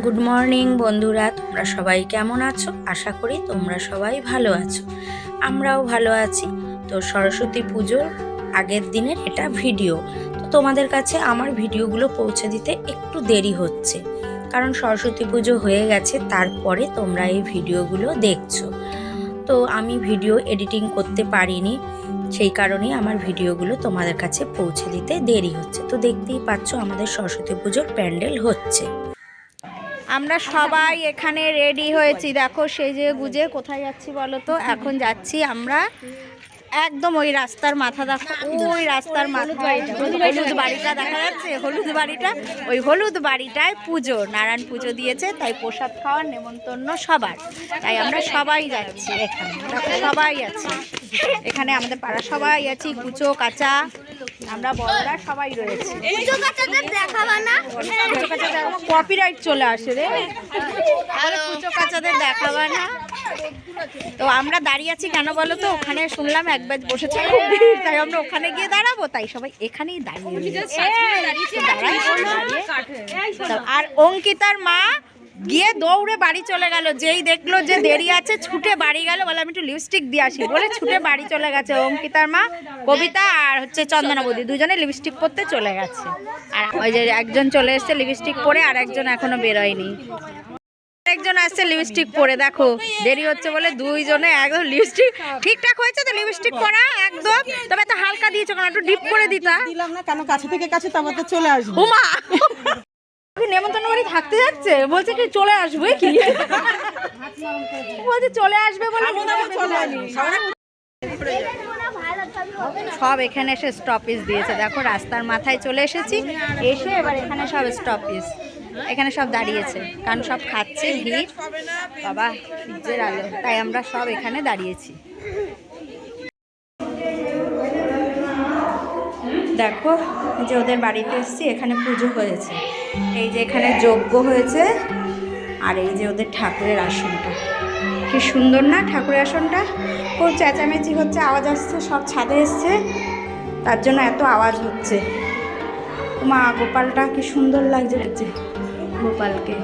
Good morning বন্ধুরা। তোমরা সবাই কেমন আছো? আশা করি তোমরা সবাই ভালো আছো। আমরাও ভালো আছি। তো সরস্বতী পুজোর আগের দিনের এটা ভিডিও। তো তোমাদের কাছে আমার ভিডিওগুলো পৌঁছে দিতে একটু দেরি হচ্ছে। কারণ সরস্বতী পুজো হয়ে গেছে, তারপরে তোমরা এই ভিডিওগুলো দেখছ। তো আমি ভিডিও এডিটিং করতে পারিনি, সেই কারণেই আমার ভিডিওগুলো তোমাদের কাছে পৌঁছে দিতে দেরি হচ্ছে। তো দেখতেই পাচ্ছ আমাদের সরস্বতী পুজোর প্যান্ডেল হচ্ছে। আমরা সবাই এখানে রেডি হয়েছি। দেখো সেজে গুজে কোথায় যাচ্ছি বলো তো? এখন যাচ্ছি আমরা একদম ওই রাস্তার মাথা দেখা ওই রাস্তার মাথা। হলুদ বাড়িটা। দেখা যাচ্ছে। হলুদ বাড়িটা ওই হলুদ বাড়িটায় পুজো। নারায়ণ পুজো দিয়েছে তাই প্রসাদ খাওয়ার নেমন্তন্ন সবার। তাই আমরা সবাই যাচ্ছি এখানে। সবাই আছি। এখানে আমাদের পাড়া সবাই আছি কুচো কাঁচা। আমরা বড়রা সবাই রয়েছি। কপিরাইট চলে আসে রে। আরে কুচো কাচাদের দেখাবা না। তো আমরা দাঁড়িয়ে আছি কেন বলো তো ওখানে শুনলাম একবার বসেছে খুব ভিড়, তাই আমরা ওখানে গিয়ে দাঁড়াবো তাই সবাই এখানেই দাঁড়িয়ে আর অঙ্কিতার মা গিয়ে দৌড়ে বাড়ি চলে গেল যেই দেখল যে দেরি আছে ছুটে বাড়ি গেল বলে আমি একটু লিপস্টিক দিয়ে আসি বলে ছুটে বাড়ি চলে গেছে অঙ্কিতার মা কবিতা আর হচ্ছে চন্দনা বৌদি দুজনে লিপস্টিক পরতে চলে গেছে আর ওই যে একজন চলে এসেছে লিপস্টিক পরে আর একজন এখনও বেরোয়নি একজন আসছে লিপস্টিক পরে দেখো দেরি হচ্ছে বলে দুইজনে একদম লিপস্টিক ঠিকঠাক হয়েছে তো লিপস্টিক পরা একদম। তবে তো হালকা দিয়েছ কেন? একটু ডিপ করে দিতা। দিলাম না কেন? কাছে থেকে কাছে তারপর তো চলে আসব। উমা কি নেমন্তন্ন বাড়ি থাকতে যাচ্ছে? বলছে কি চলে আসবে কি? বলছে চলে আসবে বলে সব এখানে এসে স্টপেজ দিয়েছে। দেখো রাস্তার মাথায় চলে এসেছি। এসে এবার এখানে সব স্টপেজ এখানে সব দাঁড়িয়েছে, কারণ সব খাচ্ছে ভিড় বাবা সূর্যের আলো। তাই আমরা সব এখানে দাঁড়িয়েছি। দেখো যে ওদের বাড়িতে এসেছি, এখানে পুজো হয়েছে। এই যে এখানে যজ্ঞ হয়েছে, আর এই যে ওদের ঠাকুরের আসনটা। কি সুন্দর না ঠাকুরের আসনটা? খুব চেঁচামেচি হচ্ছে, আওয়াজ আসছে, সব ছাদে এসছে। তার জন্য এত আওয়াজ হচ্ছে। মা গোপালটা কি সুন্দর লাগছে লাগছে গোপালকে।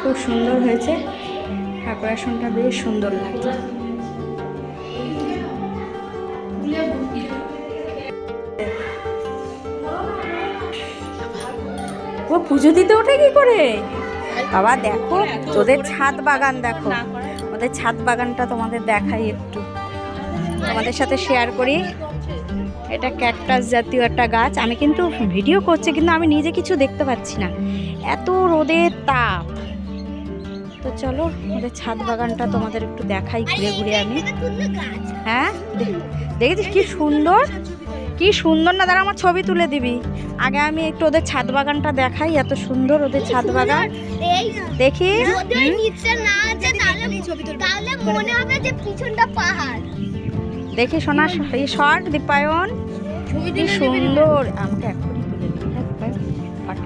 খুব সুন্দর হয়েছে। ঠাকুর আসনটা বেশ সুন্দর লাগছে। ও পুজো দিতে ওঠে কি করে? বাবা দেখো, তোদের ছাদ বাগান দেখো। ওদের ছাদ বাগানটা তোমাদের দেখাই একটু। তোমাদের সাথে শেয়ার করি। এটা ক্যাকটাস জাতীয় একটা গাছ। আমি কিন্তু ভিডিও করছি কিন্তু আমি নিজে কিছু দেখতে পাচ্ছি না। এত রোদের তাপ। তো চলো ওদের ছাদ বাগানটা তোমাদের একটু দেখাই ঘুরে ঘুরে আমি। হ্যাঁ? দেখেছিস কি সুন্দর? কি সুন্দর না দাঁড়া আমার ছবি তুলে দিবি। আগে আমি একটু ওদের ছাদ বাগানটা দেখাই এত সুন্দর ওদের ছাদ বাগান। দেখি। যদি ওই নিচে না আছে তাহলে তাহলে মনে হবে যে পিছনটা পাহাড়। দেখি সোনা এই শর্ট দীপায়ন কি সুন্দর। আমাকে এখনই তুলে হ্যাঁ,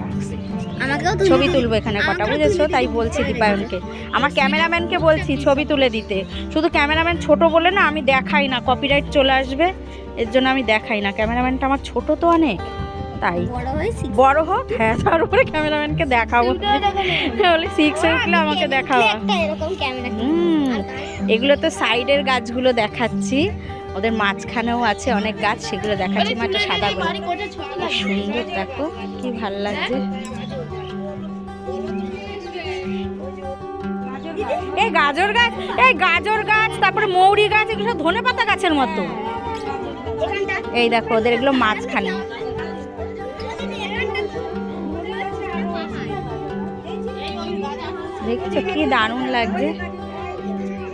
আসছে। আমাকেও ছবি তুলবো এখানে কটা বুঝেছ? তাই বলছি দীপায়নকে আমার ক্যামেরাম্যানকে বলছি ছবি তুলে দিতে। শুধু ক্যামেরাম্যান ছোট বলে না আমি দেখাই না। কপিরাইট চলে আসবে। এর জন্য আমি দেখাই না। ক্যামেরাম্যানটা আমার ছোট তো অনেক। তাই। বড় হোক হ্যাঁ তার উপরে ক্যামেরাম্যানকে দেখাবো। বলে সিক্স হয়ে উঠলে আমাকে দেখাবো এগুলো তো সাইডের গাছগুলো দেখাচ্ছি। ওদের মাঝখানেও আছে অনেক গাছ সেগুলো দেখাচ্ছি মা একটা সাদা গোলাপ। সুন্দর দেখো কি ভালো লাগছে। এই গাজর গাছ এই গাজর গাছ তারপরে মৌরি গাছ এগুলো ধনে পাতা গাছের মতো। এই দেখো ওদের এগুলো মাঝখানে। দেখছ কি দারুণ লাগছে।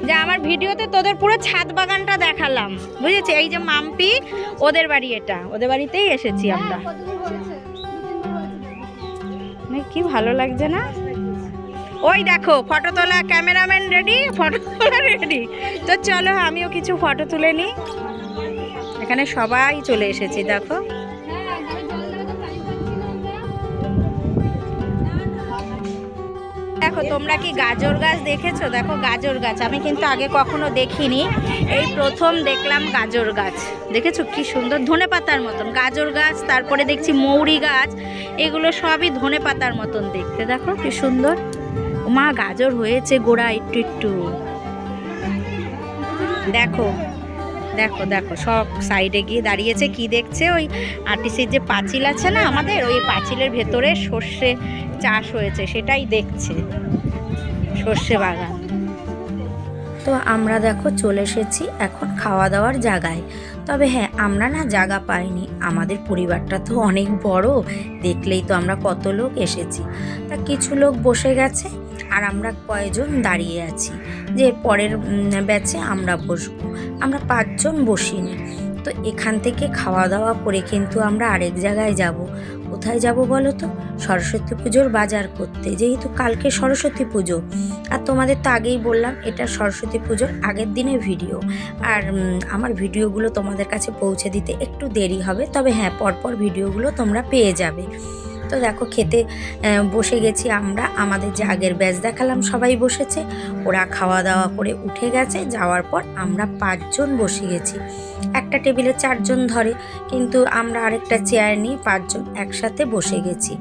যে আমার ভিডিওতে তোদের পুরো ছাদ বাগানটা দেখালাম। বুঝেছি এই যে মাম্পি ওদের বাড়ি এটা। ওদের বাড়িতেই এসেছি আমরা। মানে কি ভালো লাগছে না? ওই দেখো ফটো তোলা ক্যামেরাম্যান রেডি ফটো তোলা রেডি তো চলো আমিও কিছু ফটো তুলে নিই। এখানে সবাই চলে এসেছি দেখো। দেখো, তোমরা কি গাজর গাছ দেখেছ? দেখো, গাজর গাছ। আমি কিন্তু আগে কখনো দেখিনি। এই প্রথম দেখলাম গাজর গাছ। দেখেছ কি সুন্দর? ধনে পাতার মতন। গাজর গাছ, তারপরে দেখছি মৌরি গাছ। এগুলো সবই ধনে পাতার মতন দেখতে। দেখো কি সুন্দর। মা, গাজর হয়েছে গোড়া একটু একটু। দেখো দেখো দেখো, সব সাইডে গিয়ে দাঁড়িয়েছে। কি দেখছে? ওই আর্টিসির যে পাঁচিল আছে না আমাদের? ওই পাঁচিলের ভেতরে সর্ষে চাষ হয়েছে, সেটাই দেখছে। সর্ষে বাগান। তো আমরা দেখো চলে এসেছি এখন খাওয়া দাওয়ার জায়গায়। তবে হ্যাঁ আমরা না জায়গা পাইনি। আমাদের পরিবারটা তো অনেক বড়, দেখলেই তো আমরা কত লোক এসেছি। তা কিছু লোক বসে গেছে আর আমরা কয়েকজন দাঁড়িয়ে আছি। যে পরের ব্যাচে আমরা বসবো। আমরা পাঁচজন বসিনি। তো এখান থেকে খাওয়া দাওয়া করে কিন্তু আমরা আরেক জায়গায় যাব। কোথায় যাব বলো তো? সরস্বতী পুজোর বাজার করতে। যেহেতু কালকে সরস্বতী পুজো। আর তোমাদের তো আগেই বললাম, এটা সরস্বতী পুজোর আগের দিনের ভিডিও। আর আমার ভিডিওগুলো তোমাদের কাছে পৌঁছে দিতে একটু দেরি হবে। তবে হ্যাঁ পরপর ভিডিওগুলো তোমরা পেয়ে যাবে। তো দেখো খেতে বসে গেছি আমরা। আমাদের যে আগের ব্যাচ দেখালাম, সবাই বসেছে। ওরা খাওয়া দাওয়া করে উঠে গেছে। যাওয়ার পর আমরা পাঁচজন বসে গেছি। একটা টেবিলে চারজন ধরে, কিন্তু আমরা আরেকটা চেয়ার নিয়ে পাঁচজন একসাথে বসে গেছি।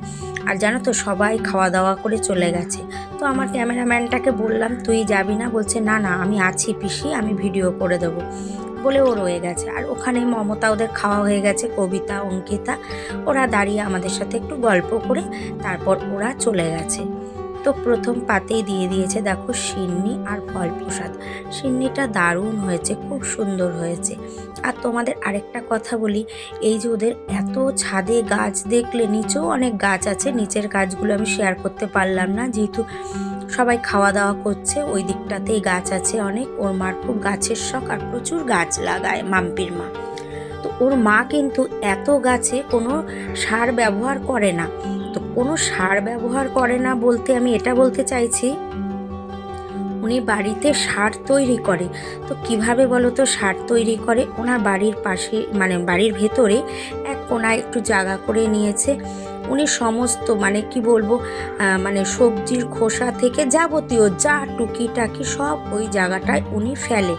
আর জানো তো, সবাই খাওয়া দাওয়া করে চলে গেছে। তো আমার ক্যামেরাম্যানটাকে বললাম, তুই যাবি না? বলছে, না না, আমি আছি পিসি, আমি ভিডিও করে দেবো। বলে ও রয়ে গেছে। আর ওখানে মমতা ওদের খাওয়া হয়ে গেছে, কবিতা, অঙ্কিতা। ওরা দাঁড়িয়ে আমাদের সাথে একটু গল্প করে তারপর ওরা চলে গেছে। তো প্রথম পাতেই দিয়ে দিয়েছে, দেখো, সিন্নি আর ফল প্রসাদ সিন্নিটা দারুণ হয়েছে, খুব সুন্দর হয়েছে। আর তোমাদের আরেকটা কথা বলি, এই যে ওদের এত ছাদে গাছ দেখলে, নিচেও অনেক গাছ আছে, নিচের গাছগুলো আমি শেয়ার করতে পারলাম না। যেহেতু সবাই খাওয়া দাওয়া করছে। ওই দিকটাতেই গাছ আছে অনেক। ওর মার খুব গাছের শখ আর প্রচুর গাছ লাগায় মাম্পির মা। তো ওর মা কিন্তু এত গাছে কোনো সার ব্যবহার করে না। তো কোনো সার ব্যবহার করে না বলতে আমি এটা বলতে চাইছি, উনি বাড়িতে সার তৈরি করে। তো কীভাবে বলো তো সার তৈরি করে? ওনার বাড়ির পাশে মানে বাড়ির ভেতরে এক কোনায় একটু জায়গা করে নিয়েছে। উনি সমস্ত মানে কি বলব মানে সবজির খোসা থেকে যাবতীয় যা টুকিটাকি সব ওই জায়গাটায় উনি ফেলে।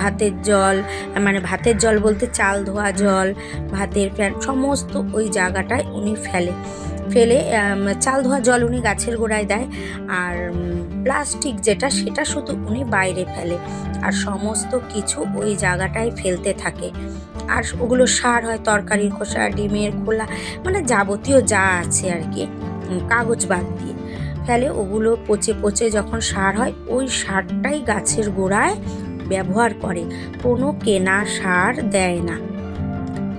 ভাতের জল মানে ভাতের জল বলতে চাল ধোয়া জল, ভাতের ফ্যান, সমস্ত ওই জায়গাটায় উনি ফেলে। ফেলে চাল ধোয়া জল উনি গাছের গোড়ায় দেয় আর প্লাস্টিক যেটা সেটা শুধু উনি বাইরে ফেলে। আর সমস্ত কিছু ওই জায়গাটায় ফেলতে থাকে। আর ওগুলো সার হয়, তরকারির খোসা, ডিমের খোলা মানে যাবতীয় যা আছে আর কি কাগজ বাদ দিয়ে। ফেলে ওগুলো পচে পচে যখন সার হয়, ওই সারটাই গাছের গোড়ায় ব্যবহার করে, কোনো কেনা সার দেয় না।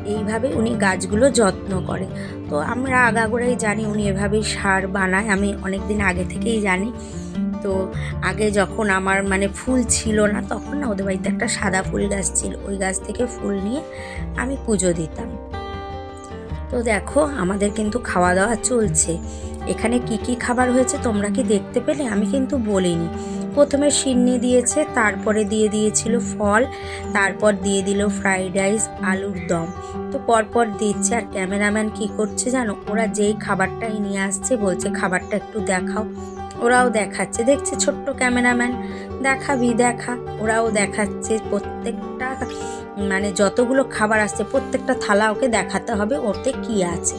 এইভাবে উনি গাছগুলো যত্ন করে। তো আমরা আগাগোড়াই জানি উনি এভাবেই সার বানায়, আমি অনেক দিন আগে থেকেই জানি। তো আগে যখন আমার মানে ফুল ছিল না, তখন না ওদের বাড়িতে একটা সাদা ফুল গাছ ছিল, ওই গাছ থেকে ফুল নিয়ে আমি পুজো দিতাম। তো দেখো, আমাদের কিন্তু খাওয়া দাওয়া চলছে। এখানে কি কি খাবার হয়েছে তোমরা কি দেখতে পেলে? আমি কিন্তু বলিনি। প্রথমে সিন্নি দিয়েছে, তারপরে দিয়ে দিয়েছিল ফল, তারপর দিয়ে দিল ফ্রাইড রাইস, আলুর দম। তো পরপর দিচ্ছে, আর ক্যামেরাম্যান কি করছে জানো? ওরা যেই খাবারটাই নিয়ে আসছে, বলছে খাবারটা একটু দেখাও। ওরাও দেখাচ্ছে। দেখছে ছোট্ট ক্যামেরাম্যান, দেখাবি, দেখা। ওরাও দেখাচ্ছে, প্রত্যেকটা মানে যতগুলো খাবার আসছে, প্রত্যেকটা থালা ওকে দেখাতে হবে, ওতে কি আছে।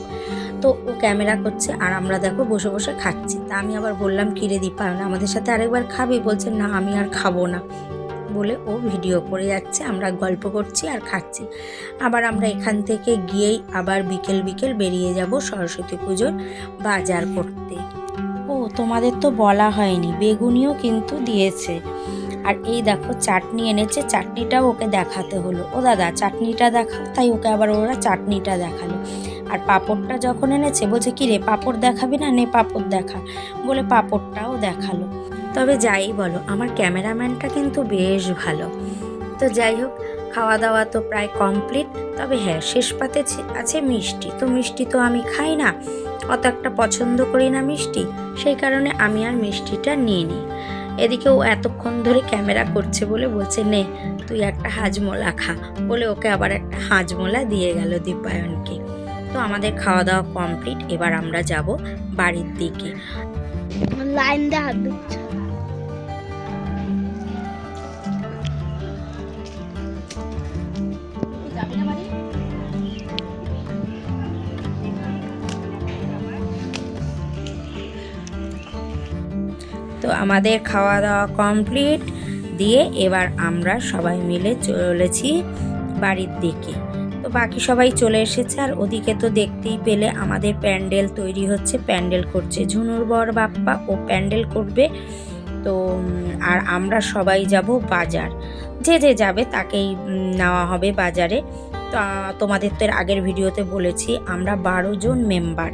তো ও ক্যামেরা করছে আর আমরা দেখো বসে বসে খাচ্ছি। তা আমি আবার বললাম কিরে দীপায়ন আমাদের সাথে আরেকবার খাবি? বলছে, না, আমি আর খাব না। বলে ও ভিডিও করে যাচ্ছে, আমরা গল্প করছি আর খাচ্ছি। আবার আমরা এখান থেকে গিয়েই আবার বিকেল বিকেল বেরিয়ে যাব সরস্বতী পুজোর বাজার করতে। ও, তোমাদের তো বলা হয়নি, বেগুনিও কিন্তু দিয়েছে। আর এই দেখো, চাটনি এনেছে, চাটনিটাও ওকে দেখাতে হলো। ও দাদা, চাটনিটা দেখাও, তাই ওকে আবার ওরা চাটনিটা দেখাল। আর পাপড়টা যখন এনেছে, বলছে, কি রে, পাপড় দেখাবি না? নে, পাপড় দেখা। বলে, পাপড়টাও দেখাল। তবে যাই বলো, আমার ক্যামেরাম্যানটা কিন্তু বেশ ভালো। তো যাই হোক খাওয়া দাওয়া তো প্রায় কমপ্লিট। তবে হ্যাঁ শেষ পাতে আছে মিষ্টি। তো মিষ্টি তো আমি খাই না। অত একটা পছন্দ করি না মিষ্টি। সেই কারণে আমি আর মিষ্টিটা নিয়ে নিই এদিকে ও এতক্ষণ ধরে ক্যামেরা করছে বলে বলছে, নে, তুই একটা হাজমোলা খা। বলে ওকে আবার একটা হাজমোলা দিয়ে গেল দীপায়নকে। তো আমাদের খাওয়া দাওয়া কমপ্লিট এবার আমরা যাব বাড়ির দিকে। লাইন তো আমাদের খাওয়া দাওয়া কমপ্লিট দিয়ে এবার আমরা সবাই মিলে চলেছি বাড়ির দিকে। বাকি সবাই চলে এসেছে, আর ওদিকে তো দেখতেই পেলে আমাদের প্যান্ডেল তৈরি হচ্ছে, প্যান্ডেল করছে ঝুনুর বর বাপ্পা, ও প্যান্ডেল করবে। তো আর আমরা সবাই যাব বাজার। যে যে যাবে তাকেই নেওয়া হবে বাজারে। তোমাদের তো এর আগের ভিডিওতে বলেছি, আমরা বারো জন মেম্বার।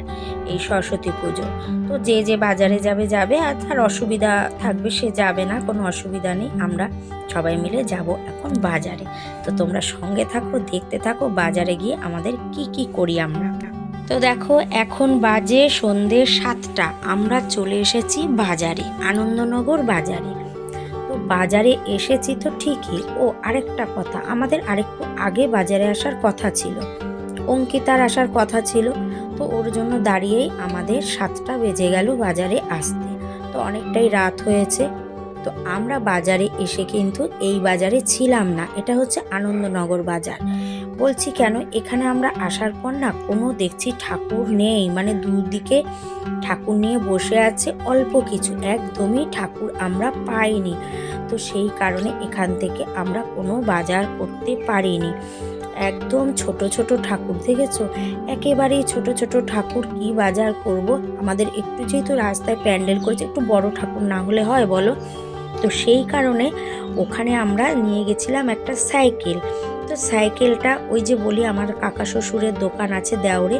এই সরস্বতী পুজো। তো যে যে বাজারে যাবে যাবে, আর তার অসুবিধা থাকবে সে যাবে না, কোনো অসুবিধা নেই, আমরা সবাই মিলে যাব এখন বাজারে। তো তোমরা সঙ্গে থাকো, দেখতে থাকো, বাজারে গিয়ে আমাদের কি কি করি আমরা। তো দেখো, এখন বাজে সন্ধে সাতটা, আমরা চলে এসেছি বাজারে, আনন্দনগর বাজারে। তো বাজারে এসেছি তো ঠিকই, ও আরেকটা কথা, আমাদের আরেকটু আগে বাজারে আসার কথা ছিল, অঙ্কিতার আসার কথা ছিল তো ওর জন্য দাঁড়িয়েই আমাদের সাতটা বেজে গেল বাজারে আসতে। তো অনেকটাই রাত হয়েছে। তো আমরা বাজারে এসে কিন্তু এই বাজারে ছিলাম না। এটা হচ্ছে আনন্দনগর বাজার। বলছি, কেন? এখানে আমরা আসার পর না কোনো দেখছি ঠাকুর নেই। মানে দুদিকে ঠাকুর নিয়ে বসে আছে অল্প কিছু। একদমই ঠাকুর আমরা পাইনি। তো সেই কারণে এখান থেকে আমরা কোনো বাজার করতে পারিনি। একদম ছোট ছোট ঠাকুর দেখেছ? একেবারেই ছোট ছোট ঠাকুর কি বাজার করব? আমাদের একটু যেহেতু রাস্তায় প্যান্ডেল করেছে, একটু বড় ঠাকুর না হলে হয় বলো? তো সেই কারণে ওখানে আমরা নিয়ে গেছিলাম একটা সাইকেল। তো সাইকেলটা ওই যে বলি আমার কাকা শ্বশুরের দোকান আছে দেওরে,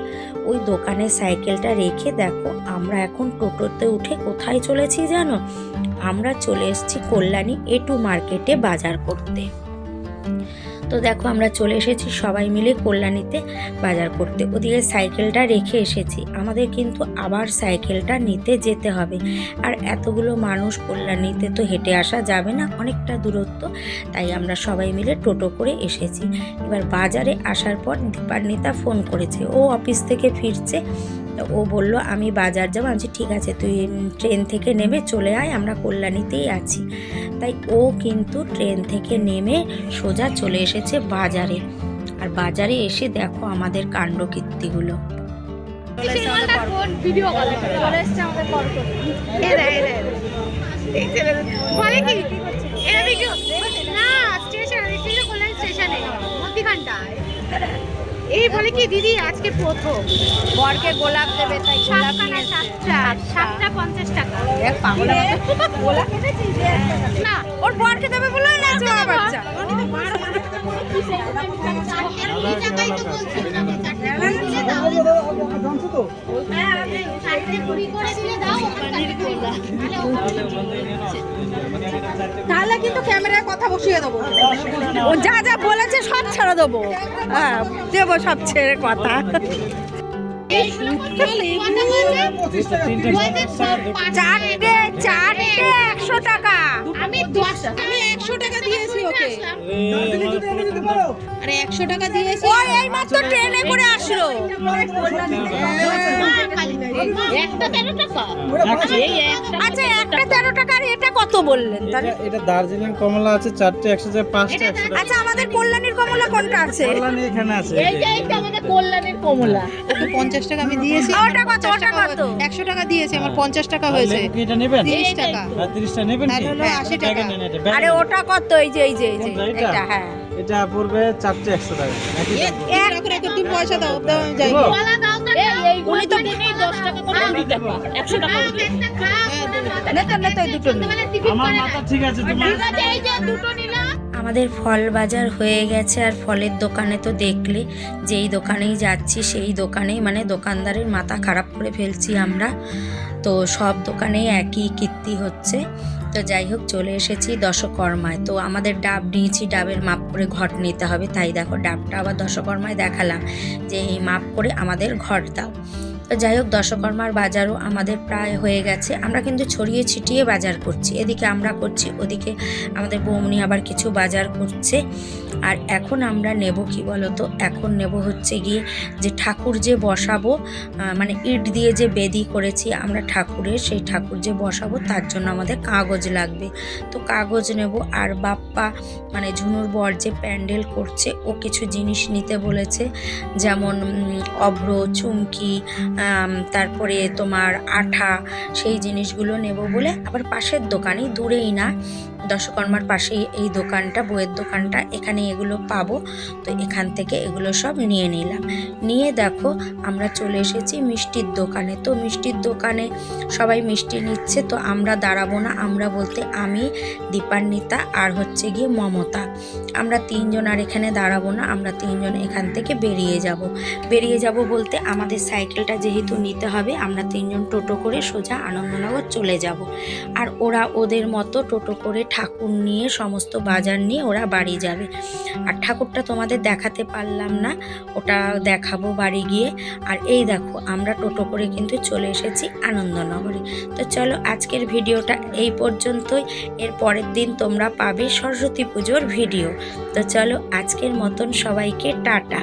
ওই দোকানে সাইকেলটা রেখে দেখো, আমরা এখন টোটোতে উঠে কোথায় চলেছি জানো? আমরা চলে এসেছি কল্যাণী এটু মার্কেটে বাজার করতে। তো দেখো আমরা চলে এসেছি সবাই মিলে কল্যাণীতে বাজার করতে। ওদিকে সাইকেলটা রেখে এসেছি। আমাদের কিন্তু আবার সাইকেলটা নিতে যেতে হবে। আর এতগুলো মানুষ কল্যাণীতে তো হেঁটে আসা যাবে না, অনেকটা দূরত্ব। তাই আমরা সবাই মিলে টোটো করে এসেছি। এবার বাজারে আসার পর দীপান্বিতা ফোন করেছে। ও অফিস থেকে ফিরছে। ও বলল, আমি বাজার যাব। আমি ঠিক আছে, তুই ট্রেন থেকে নেমে চলে আয়, আমরা কল্যাণীতেই আছি। তাই ও কিন্তু ট্রেন থেকে নেমে সোজা চলে এসেছে বাজারে। আর বাজারে এসে দেখো আমাদের কাণ্ড কীর্তিগুলো এই বলে কি দিদি আজকে প্রথম বরকে গোলাপ দেবে তাই গোলাপ নিয়ে সাতটা সাতটা পঞ্চাশ টাকা দেখ পাগলের গোলাপ না ওর বরকে দেবে বলে না বাচ্চা হ্যাঁ দাও ওখানকার তাহলে কিন্তু ক্যামেরায় কথা বসিয়ে দেবো। ও যা যা বলেছে সব ছেড়ে দেবো। হ্যাঁ দেবো সব ছেড়ে কথা। চারটে চারটে একশো টাকা। আমি একশো টাকা দিয়েছি ওকে। আরে একশো টাকা দিয়েছি ও এই মাত্র ট্রেনে করে আসলো। একটা তেরো টাকা? আচ্ছা একটা তেরো টাকা আর এটা কত বললেন? তাহলে এটা- দার্জিলিং কমলা আছে চারটে একশো টাকা পাঁচটা টাকা আচ্ছা আমাদের কল্যাণীর কমলা কোনটা আছে? কল্যাণী এখানে আছে। এই যে, এই আমাদের কল্যাণের কমলা। ওকে পঞ্চাশ টাকা আমি দিয়েছি। ওটা কত? ওটা কত? একশো টাকা দিয়েছি আমার পঞ্চাশ টাকা হয়েছে। এটা নেবেন? তিরিশ টাকা। তিরিশটা নেবেন হ্যাঁ, 80 ব্যাগে টাকা। আরে ওটা কত? এই যে এই যে এই যে? এটা হ্যাঁ। এটা পড়বে চারটে একশো টাকা। একই দাম পড়বে। এক রাখো রাখো তুমি পয়সা দাও দাও আমি যাই। দেবো? কলা দাও তো উনি তো একশো টাকা নেতো নেতো দুটো আমার মাথা ঠিক আছে তোমার? দুটো নিলাম আমাদের ফল বাজার হয়ে গেছে আর ফলের দোকানে তো দেখলে যেই দোকানেই যাচ্ছি সেই দোকানেই মানে দোকানদারের মাথা খারাপ করে ফেলছি আমরা। তো সব দোকানেই একই কীর্তি হচ্ছে। তো যাই হোক, চলে এসেছি দশকর্মায়। তো আমাদের ডাব নিয়েছি, ডাবের মাপ করে ঘট নিতে হবে। তাই দেখো, ডাবটা আবার দশকর্মায় দেখালাম যে এই মাপ করে আমাদের ঘট দাও। তো যাই হোক, দশকর্মার বাজারও আমাদের প্রায় হয়ে গেছে। আমরা কিন্তু ছড়িয়ে ছিটিয়ে বাজার করছি। এদিকে আমরা করছি, ওদিকে আমাদের বৌমনি আবার কিছু বাজার করছে। আর এখন আমরা নেব কি বলতো? এখন নেব হচ্ছে গিয়ে যে ঠাকুর যে বসাবো মানে ইট দিয়ে যে বেদি করেছি আমরা ঠাকুরের, সেই ঠাকুর যে বসাবো, তার জন্য আমাদের কাগজ লাগবে। তো কাগজ নেব আর বাপ্পা মানে ঝুনুর বর যে প্যান্ডেল করছে, ও কিছু জিনিস নিতে বলেছে। যেমন অভ্র, চুমকি তারপরে তোমার আঠা, সেই জিনিসগুলো নেব বলে আবার পাশের দোকানেই, দূরেই না দশকর্মার পাশেই এই দোকানটা, বইয়ের দোকানটা এখানে এগুলো পাবো। তো এখান থেকে এগুলো সব নিয়ে নিলাম। নিয়ে দেখো, আমরা চলে এসেছি মিষ্টির দোকানে। তো মিষ্টির দোকানে সবাই মিষ্টি নিচ্ছে, তো আমরা দাঁড়াবো না। আমরা বলতে আমি, দীপান্বিতা আর হচ্ছে গিয়ে মমতা। আমরা তিনজন আর এখানে দাঁড়াবো না। আমরা তিনজন এখান থেকে বেরিয়ে যাব। বেরিয়ে যাব বলতে আমাদের সাইকেলটা যেহেতু নিতে হবে, আমরা তিনজন টোটো করে সোজা আনন্দনগর চলে যাব। আর ওরা ওদের মতো টোটো করে ঠাকুর নিয়ে, সমস্ত বাজার নিয়ে ওরা বাড়ি যাবে। আর ঠাকুরটা তোমাদের দেখাতে পারলাম না, ওটা দেখাবো বাড়ি গিয়ে। আর এই দেখো, আমরা টোটো করে কিন্তু চলে এসেছি আনন্দনগরে। তো চলো, আজকের ভিডিওটা এই পর্যন্তই। এর পরের দিন তোমরা পাবে সরস্বতী পুজোর ভিডিও। তো চলো, আজকের মতন সবাইকে টাটা।